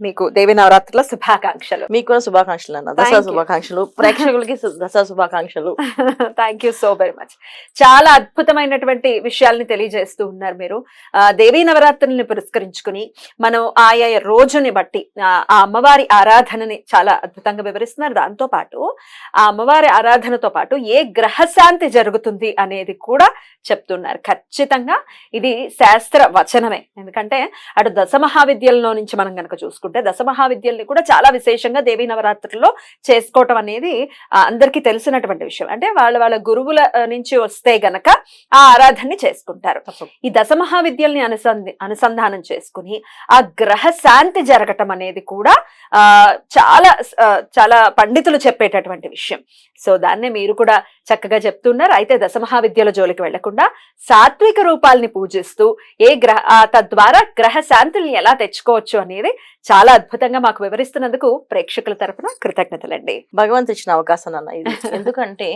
మీకు దేవి నవరాత్రుల శుభాకాంక్షలు. మీకు కూడా శుభాకాంక్షలు అన్న. దసరా. శుభాకాంక్షలు. ప్రేక్షకులకి దసరా శుభాకాంక్షలు. Thank you so very much చాలా అద్భుతమైనటువంటి విషయాల్ని తెలియజేస్తూ ఉన్నారు మీరు. ఆ, దేవీ నవరాత్రుల్ని పురస్కరించుకుని మనం ఆయా రోజుని బట్టి ఆ అమ్మవారి ఆరాధనని చాలా అద్భుతంగా వివరిస్తున్నారు. దాంతో పాటు ఆ అమ్మవారి ఆరాధనతో పాటు ఏ గ్రహశాంతి జరుగుతుంది అనేది కూడా చెప్తున్నారు. ఖచ్చితంగా ఇది శాస్త్ర వచనమే. ఎందుకంటే అటు దశ మహావిద్యల్లో నుంచి మనం గనక చూసుకుంటే దశ మహావిద్యల్ని కూడా చాలా విశేషంగా దేవీ నవరాత్రుల్లో చేసుకోవటం అనేది అందరికీ తెలిసినటువంటి విషయం. అంటే వాళ్ళ వాళ్ళ గురువుల నుంచి వస్తే గనక ఆ ఆరాధనని చేసుకుంటారు. ఈ దశ మహావిద్యల్ని అనుసంధి అనుసంధానం చేసుకుని ఆ గ్రహ శాంతి జరగటం అనేది కూడా ఆ చాలా చాలా పండితులు చెప్పేటటువంటి విషయం. సో దాన్నే మీరు కూడా చక్కగా చెప్తున్నారు. అయితే దశమహావిద్యల జోలికి వెళ్ళకుండా సాత్విక రూపాల్ని పూజిస్తూ ఏ గ్రహ ఆ, తద్వారా గ్రహ శాంతుల్ని ఎలా తెచ్చుకోవచ్చు అనేది చాలా అద్భుతంగా మాకు వివరిస్తున్నందుకు ప్రేక్షకుల తరపున కృతజ్ఞతలండి. భగవంతు ఇచ్చిన అవకాశం అన్న ఇది. ఎందుకంటే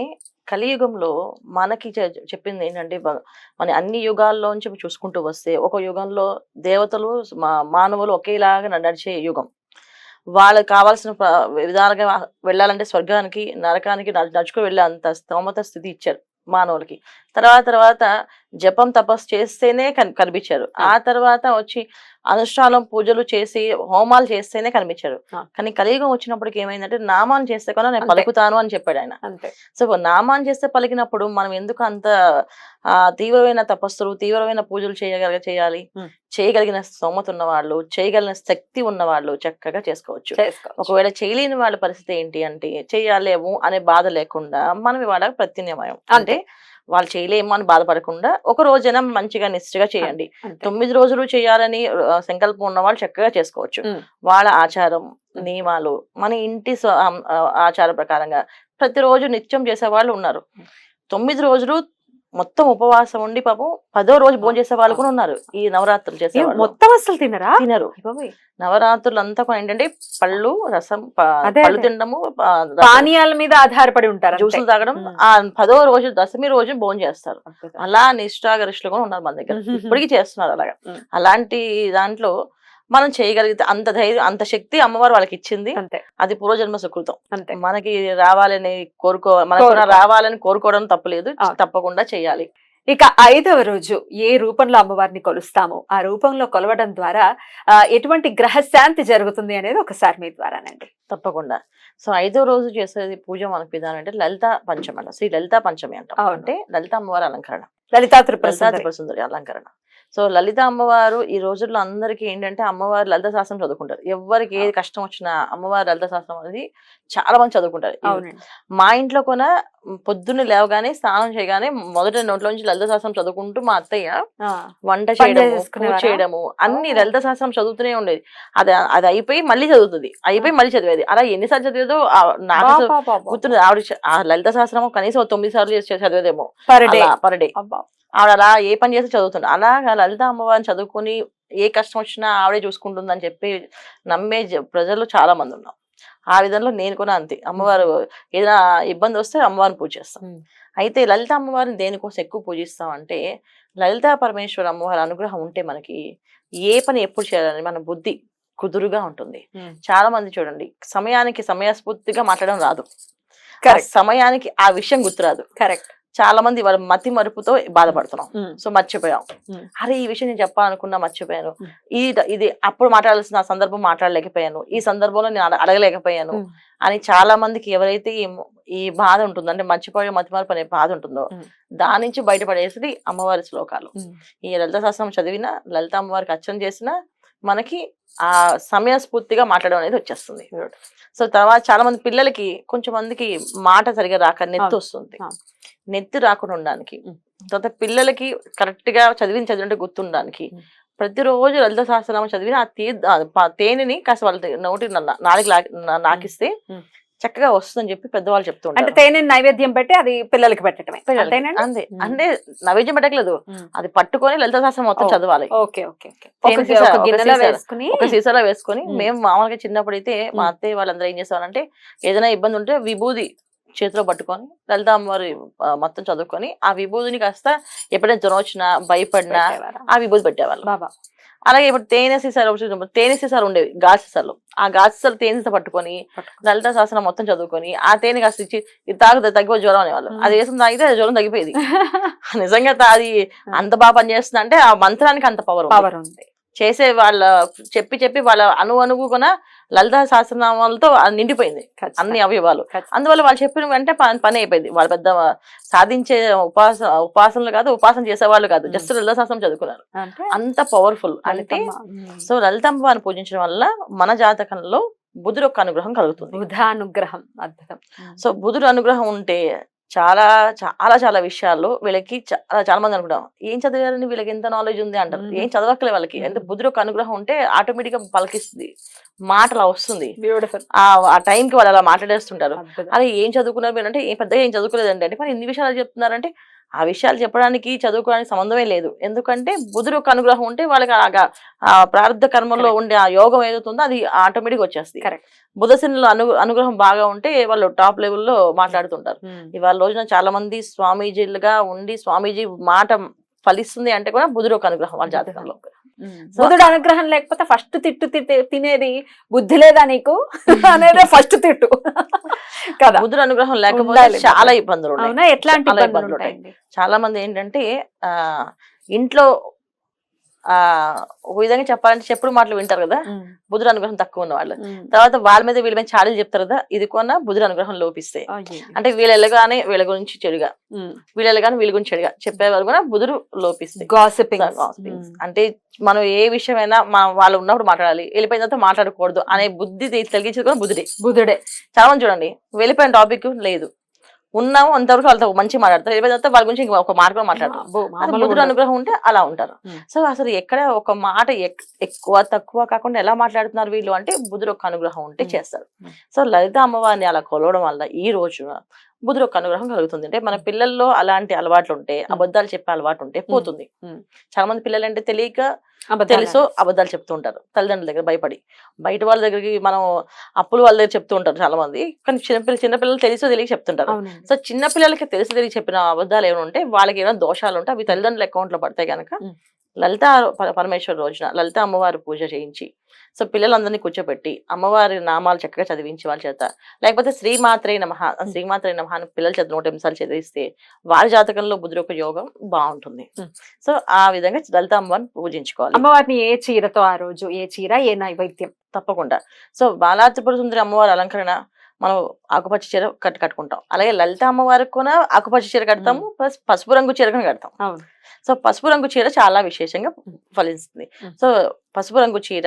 కలియుగంలో మనకి చెప్పింది ఏంటంటే మన అన్ని యుగాల్లోంచి చూసుకుంటూ వస్తే ఒక యుగంలో దేవతలు మా- మానవులు ఒకేలాగా నడిచే యుగం. వాళ్ళకి కావాల్సిన విధాలుగా వెళ్ళాలంటే స్వర్గానికి నరకానికి నడుచుకు వెళ్ళే అంత స్తోమత స్థితి ఇచ్చారు మానవులకి. తర్వాత తర్వాత జపం తపస్సు చేస్తేనే కన్- కనిపించారు. ఆ. తర్వాత వచ్చి అనుష్ఠానం పూజలు చేసి హోమాలు చేస్తేనే కనిపించారు. కానీ కలియుగం వచ్చినప్పటికి ఏమైందంటే నామాన్ని చేస్తే కూడా నేను. పలుకుతాను అని చెప్పాడు ఆయన. సో నామాన్ని చేస్తే పలికినప్పుడు మనం ఎందుకు అంత ఆ తీవ్రమైన తపస్సులు తీవ్రమైన పూజలు చేయగలిగ చేయాలి. చేయగలిగిన స్తోమత ఉన్న వాళ్ళు చేయగలిగిన శక్తి ఉన్న వాళ్ళు చక్కగా చేసుకోవచ్చు. చేసుకోవచ్చు. ఒకవేళ చేయలేని వాళ్ళ పరిస్థితి ఏంటి అంటే చేయలేము అనే బాధ లేకుండా మనం ఇవాళ ప్రత్యామ్నాయం. అంటే వాళ్ళు చేయలేము అని బాధపడకుండా ఒక రోజైనా మంచిగా నిష్ఠగా చేయండి. తొమ్మిది రోజులు చేయాలని సంకల్పం ఉన్న వాళ్ళు చక్కగా చేసుకోవచ్చు. వాళ్ళ ఆచారం నియమాలు మన ఇంటి ఆచార ప్రకారంగా ప్రతిరోజు నిత్యం చేసే వాళ్ళు ఉన్నారు తొమ్మిది రోజులు మొత్తం ఉపవాసం ఉండి పాపం పదో రోజు భోజనం చేసే వాళ్ళు కూడా ఉన్నారు ఈ నవరాత్రులు చేసే మొత్తం అసలు తినరా తినరు. నవరాత్రులు అంతా కూడా ఏంటంటే పళ్ళు రసం పళ్ళు. తినడము పానీయాల మీద ఆధారపడి ఉంటారు. జ్యూసులు తాగడం. ఆ పదో రోజు దశమి రోజు భోజనం చేస్తారు. అలా నిష్ఠాగరిష్ఠులు కూడా ఉన్నారు మన దగ్గర. ఇప్పటికీ చేస్తున్నారు అలాగా. అలాంటి దాంట్లో మనం చేయగలిగితే అంత ధైర్యం అంత శక్తి అమ్మవారు వాళ్ళకి ఇచ్చింది అంతే. అది పూర్వజన్మ సుకృతం. అంతే. మనకి రావాలని కోరుకో మనకు. రావాలని కోరుకోవడం తప్పలేదు. తప్పకుండా చేయాలి. ఇక ఐదవ రోజు ఏ రూపంలో అమ్మవారిని కొలుస్తామో ఆ రూపంలో కొలవడం ద్వారా ఎటువంటి గ్రహశాంతి జరుగుతుంది అనేది ఒకసారి మీ ద్వారానండి. తప్పకుండా. సో ఐదో రోజు చేసేది పూజ మనకు విధానం అంటే లలిత పంచమి అంట శ్రీ లలిత పంచమి అంటాం. లలిత అమ్మవారి అలంకరణ. లలితా త్రిపుర త్రిపుర సుందరి అలంకరణ. సో లలిత అమ్మవారు ఈ రోజుల్లో అందరికీ ఏంటంటే అమ్మవారు లలిత శాస్త్రం చదువుకుంటారు. ఎవరికి ఏది కష్టం వచ్చినా అమ్మవారి లలిత శాస్త్రం అనేది చాలా మంది చదువుకుంటారు. మా ఇంట్లో కూడా పొద్దున్న లేవగానే స్నానం చేయగానే మొదటి నోట్లో నుంచి లలిత శాస్త్రం చదువుకుంటూ మా అత్తయ్య వంట పని చేయడము అన్ని. లలిత శాస్త్రం చదువుతూనే ఉండేది. అది అది అయిపోయి మళ్ళీ చదువుతుంది. అయిపోయి మళ్ళీ చదివేది. అలా ఎన్నిసార్లు చదివేదో నాకు ఆవిడ లలిత శాస్త్రం కనీసం తొమ్మిది సార్లు చేసి చదివేదేమో Per day. Per day. ఆవిడ అలా ఏ పని చేస్తే చదువుతుంది అలాగా లలిత అమ్మవారిని చదువుకుని ఏ కష్టం వచ్చినా ఆవిడే చూసుకుంటుందని చెప్పి నమ్మే ప్రజలు చాలా మంది ఉన్నాం ఆ విధంలో నేను కూడా అంతే. అమ్మవారు ఏదైనా ఇబ్బంది వస్తే అమ్మవారిని పూజ చేస్తాం. అయితే లలిత అమ్మవారిని దేనికోసం ఎక్కువ పూజిస్తాం అంటే లలితా పరమేశ్వర అమ్మవారి అనుగ్రహం ఉంటే మనకి ఏ పని ఎప్పుడు చేయాలని మన బుద్ధి కుదురుగా ఉంటుంది. చాలా మంది చూడండి సమయానికి సమయస్ఫూర్తిగా మాట్లాడడం రాదు. సమయానికి ఆ విషయం గుర్తురాదు. కరెక్ట్. చాలా మంది వాళ్ళ మతి మరుపుతో బాధపడుతున్నాం. సో మర్చిపోయాం. అరే ఈ విషయం నేను చెప్పాలనుకున్నా మర్చిపోయాను. ఈ ఇది అప్పుడు మాట్లాడాల్సిన సందర్భం మాట్లాడలేకపోయాను ఈ సందర్భంలో నేను అడ- అడగలేకపోయాను. అని చాలా మందికి ఎవరైతే ఈ ఈ బాధ ఉంటుందో అంటే మర్చిపోయే మతిమార్పు అనే బాధ ఉంటుందో. దాని నుంచి బయటపడేసి అమ్మవారి శ్లోకాలు. ఈ లలిత శాస్త్రం చదివినా లలిత అమ్మవారికి అర్చన చేసినా మనకి ఆ సమయస్ఫూర్తిగా మాట్లాడడం అనేది వచ్చేస్తుంది. సో తర్వాత చాలా మంది పిల్లలకి కొంచెం మందికి మాట సరిగా రాక నెత్తి. వస్తుంది. నెత్తి రాకుండా ఉండడానికి. తర్వాత పిల్లలకి కరెక్ట్గా చదివిన చదివినట్టు గుర్తుండడానికి. ప్రతిరోజు లలిత సహస్రనామం చదివిన ఆ తీ తేనెని కాస్త వాళ్ళ నోటి నాలుగు నాకిస్తే. చక్కగా వస్తుందని చెప్పి పెద్దవాళ్ళు అంటే చెప్తుంటారు తేనె నైవేద్యం పెట్టి అది పిల్లలకి పెట్టడమే అంతే. అంటే నైవేద్యం పెట్టట్లేదు ఉమ్. అది పట్టుకొని లలిత సహస్రం మొత్తం. చదవాలి ఒక సీసాలో వేసుకొని. మేము మామూలుగా చిన్నప్పుడు అయితే మా. అత్తయ్య వాళ్ళందరూ ఏం చేసేవారంటే ఏదైనా ఇబ్బంది ఉంటే విభూది చేతిలో పట్టుకొని లలిత అమ్మవారి మొత్తం చదువుకొని ఆ విభూదిని కాస్త ఎప్పుడైనా జ్వరం వచ్చినా భయపడినా? ఆ విభూది పెట్టేవాళ్ళు. బాబా. అలాగే ఇప్పుడు తేనె సీసాలు వచ్చినప్పుడు తేనె సీసాలు ఉండేవి గాజు సీసాలు. ఆ గాజు సీసాలు తేనె సీసా పట్టుకొని. లలిత శాసనం మొత్తం చదువుకొని ఆ తేనె కాస్త ఇచ్చి ఇది తాగుతుంది తగ్గిపో జ్వరం అనేవాళ్ళు. అది వేసుకుని తాగితే జ్వరం తగ్గిపోయేది. నిజంగా అది అంత బాగా పనిచేస్తుంది అంటే ఆ మంత్రానికి అంత పవర్ పవర్ ఉంది. చేసే వాళ్ళ చెప్పి చెప్పి వాళ్ళ అణు అణువు కూడా లలిత సహస్రనామాలతో నిండిపోయింది. అన్ని అవయవాలు. అందువల్ల వాళ్ళు చెప్పిన వెంటనే పని పని అయిపోయింది వాళ్ళ పెద్ద సాధించే ఉపాస ఉపాసనలు కాదు ఉపాసన చేసేవాళ్ళు కాదు. జస్ట్ లలిత సహస్రం చదువుకున్నారు అంత పవర్ఫుల్ అంటే. ఉమ్. సో లలితమ్మవారిని పూజించడం వల్ల మన జాతకంలో బుధుడు యొక్క అనుగ్రహం కలుగుతుంది బుధానుగ్రహం అద్భుతం సో బుధుడు అనుగ్రహం ఉంటే చాలా చాలా చాలా విషయాల్లో వీళ్ళకి చాలా చాలా మంది అనుకుంటాం. ఏం చదివారని వీళ్ళకి ఎంత నాలెడ్జ్ ఉంది? అంటారు. ఏం చదవక్కలే వాళ్ళకి. అంటే మ్మ్. బుధుడు యొక్క అనుగ్రహం ఉంటే ఆటోమేటిక్గా పలికిస్తుంది. మాట అలా వస్తుంది ఆ టైంకి వాళ్ళు అలా మాట్లాడేస్తుంటారు. అరే ఏం చదువుకున్నారు మీరు? అంటే ఏం పెద్దగా ఏం చదువుకోలేదండి. అంటే మరి ఇన్ని విషయాలు చెప్తున్నారంటే ఆ విషయాలు చెప్పడానికి చదువుకోవడానికి సంబంధమే లేదు ఎందుకంటే బుధుడు యొక్క అనుగ్రహం ఉంటే వాళ్ళకి ఆ- ఆ ప్రారంభ కర్మలో Correct. ఉండే ఆ యోగం ఏదైతుందో అది ఆటోమేటిక్ వచ్చేస్తుంది. బుధశనిలో అను అనుగ్రహం బాగా ఉంటే వాళ్ళు టాప్ లెవెల్లో మాట్లాడుతుంటారు ఉమ్. ఇవాళ రోజున చాలా మంది స్వామీజీలుగా ఉండి స్వామీజీ మాట ఫలిస్తుంది అంటే కూడా బుధుడు ఒక అనుగ్రహం వాళ్ళ జాతకంలో బుధుడు అనుగ్రహం లేకపోతే ఫస్ట్ తిట్టు తినేది బుద్ధి లేదా నీకు? అనేది ఫస్ట్ తిట్టు. కదా. బుధుడు అనుగ్రహం లేకపోతే. చాలా ఇబ్బందులు ఉన్నాయి ఎట్లాంటి చాలా ఇబ్బందులు ఉంటాయండి? చాలా మంది ఏంటంటే ఆ ఇంట్లో ఒక విధంగా చెప్పాలంటే చెప్పుడు మాటలు వింటారు కదా. బుధుడు అనుగ్రహం తక్కువ ఉన్న వాళ్ళు. తర్వాత వాళ్ళ మీద వీళ్ళ మీద చాడీలు చెప్తారు కదా ఇది కొన్న బుధుడు అనుగ్రహం లోపిస్తే. అంటే వీళ్ళు వెళ్ళగానే వీళ్ళ గురించి చెడుగా. వీళ్ళు వెళ్ళగానే వీళ్ళ గురించి చెడుగా చెప్పేవారు కూడా బుధుడు లోపిస్తే Gossiping. Gossiping. ఉమ్. అంటే మనం ఏ విషయమైనా మా వాళ్ళు ఉన్నప్పుడు మాట్లాడాలి వెళ్ళిపోయిన తర్వాత మాట్లాడకూడదు అనే బుద్ధి తగ్గించేది కూడా బుద్ధుడే బుధుడే చాలా మంది చూడండి వెళ్ళిపోయిన టాపిక్ లేదు ఉన్నాము అంతవరకు వాళ్ళతో మంచి మాట్లాడతారు వెళ్ళిపోయిన తర్వాత వాళ్ళ గురించి ఒక మాట్లాడతారు అబ్బో, అది మామూలుగా బుద్ధుడు. అనుగ్రహం ఉంటే అలా ఉంటారు. సో అసలు ఎక్కడ ఒక మాట ఎక్- ఎక్కువ తక్కువ కాకుండా ఎలా మాట్లాడుతున్నారు వీళ్ళు అంటే బుధుడు ఒక అనుగ్రహం ఉంటే. చేస్తారు. సో లలిత అమ్మవారిని అలా కొలవడం వల్ల ఈ రోజున బుధుడు ఒక అనుగ్రహం కలుగుతుంది. అంటే మన పిల్లల్లో అలాంటి అలవాట్లు ఉంటే అబద్ధాలు చెప్పే అలవాటు ఉంటే పోతుంది. చాలా మంది పిల్లలు అంటే తెలియక తెలుసు అబద్ధాలు చెప్తూ ఉంటారు. తల్లిదండ్రుల దగ్గర భయపడి. బయట వాళ్ళ దగ్గరికి మనం అప్పులు వాళ్ళ దగ్గర చెప్తూ ఉంటారు చాలా మంది కానీ చిన్నపిల్లలు చిన్నపిల్లలు తెలుసో తెలియక చెప్తుంటారు. సో చిన్న పిల్లలకి తెలిసి తెలియ చెప్పిన అబద్ధాలు ఏమైనా ఉంటే వాళ్ళకి ఏమైనా దోషాలు ఉంటే అవి తల్లిదండ్రుల అకౌంట్లో పడతాయి కనుక. లలిత పర- పరమేశ్వర రోజున లలిత అమ్మవారి పూజ చేయించి సో పిల్లలందరినీ కూర్చోబెట్టి అమ్మవారి నామాలు చక్కగా చదివించి వాళ్ళ చేత. లేకపోతే శ్రీమాత్రే నమ శ్రీమాత్రే నమ అని పిల్లల చేత నూట నిమిషాలు చదివిస్తే వారి జాతకంలో బుద్ధుడు ఒక యోగం బాగుంటుంది. సో ఆ విధంగా లలిత అమ్మవారిని పూజించుకోవాలి. అమ్మవారిని ఏ చీరతో ఆ రోజు ఏ చీర ఏ నైవేద్యం? తప్పకుండా. సో బాలాత్రిపుర సుందరి అమ్మవారి అలంకరణ మనం ఆకుపచ్చ చీర కట్టు కట్టుకుంటాం. అలాగే లలిత అమ్మవారికి కూడా ఆకుపచ్చ చీర కడతాము ప్లస్ పసుపు రంగు చీర కూడా కడతాం సో పసుపు రంగు చీర చాలా విశేషంగా ఫలిస్తుంది. సో పసుపు రంగు చీర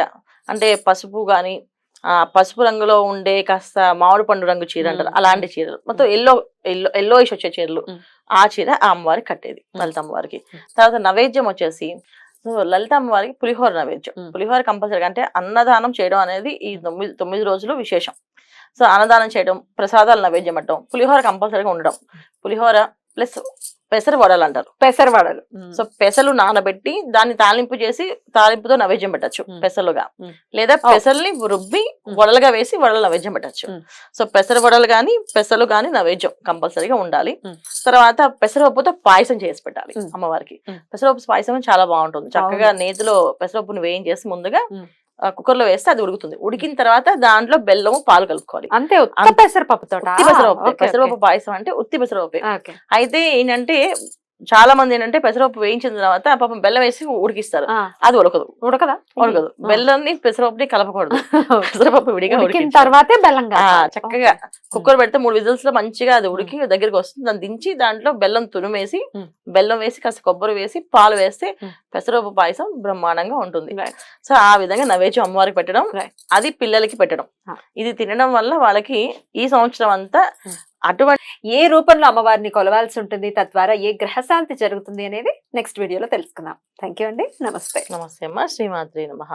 అంటే పసుపు గాని ఆ పసుపు రంగులో ఉండే కాస్త మామిడి పండు రంగు చీర అంటారు. అలాంటి చీరలు. మొత్తం ఎల్లో ఎల్లో ఎల్లోయిష్ వచ్చే చీరలు. ఆ చీర ఆ అమ్మవారికి కట్టేది. లలిత అమ్మవారికి. మ్మ్. తర్వాత నైవేద్యం వచ్చేసి సో లలిత అమ్మవారికి పులిహోర నైవేద్యం. పులిహోర కంపల్సరీ అంటే అన్నదానం చేయడం అనేది ఈ తొమ్మిది తొమ్మిది రోజులు విశేషం. సో అన్నదానం చేయడం ప్రసాదాలు నైవేద్యం పెట్టడం పులిహోర కంపల్సరీగా ఉండడం పులిహోర ప్లస్ పెసర వడలు అంటారు పెసరవడలు ఉమ్. సో పెసలు నానబెట్టి దాన్ని తాలింపు చేసి తాలింపుతో నైవేద్యం పెట్టచ్చు. పెసలుగా. లేదా. పెసల్ని రుబ్బి. వడలుగా వేసి వడలు నైవేద్యం పెట్టచ్చు. సో పెసర వడలు గాని పెసలు గాని నైవేద్యం కంపల్సరీగా ఉండాలి. తర్వాత పెసరపప్పుతో పాయసం చేసి పెట్టాలి మ్మ్. అమ్మవారికి మ్మ్. పెసరపప్పు పాయసం చాలా బాగుంటుంది చక్కగా నేతిలో పెసరపప్పుని వేయించేసి ముందుగా మ్మ్. కుక్కర్లో వేస్తే అది ఉడుకుతుంది ఉడికిన తర్వాత దాంట్లో బెల్లము పాలు కలుపుకోవాలి అంతే. పెసరపప్పుతో పెసరపప్పు పెసరపప్పు పాయసం అంటే ఉత్తి పెసరపప్పు అయితే ఏంటంటే చాలా మంది ఏంటంటే పెసరపప్పు వేయించిన తర్వాత పాపం బెల్లం వేసి ఉడికిస్తారు అది ఉడకదు ఉడకదా ఉడకదు ఆ. బెల్లంని పెసరపప్పుని కలపకూడదు పెసరపప్పు విడిగా ఉడికిన. తర్వాతే బెల్లం. చక్కగా. కుక్కర్ పెడితే మూడు విజిల్స్లో మంచిగా అది ఉడికి దగ్గరికి వస్తుంది దాన్ని దించి దాంట్లో బెల్లం తురిమేసి. బెల్లం వేసి కాస్త కొబ్బరి వేసి పాలు వేస్తే. పెసరపప్పు పాయసం బ్రహ్మాండంగా ఉంటుంది. సో ఆ విధంగా నైవేద్యం అమ్మవారికి పెట్టడం. అది పిల్లలకి పెట్టడం. ఇది తినడం వల్ల వాళ్ళకి ఈ సంవత్సరం అంతా. అటువంటి ఏ రూపంలో అమ్మవారిని కొలవాల్సి ఉంటుంది తద్వారా ఏ గ్రహశాంతి జరుగుతుంది అనేది నెక్స్ట్ వీడియోలో తెలుసుకుందాం. థ్యాంక్ యూ అండి. నమస్తే. నమస్తే అమ్మ. శ్రీమాద్రి నమః.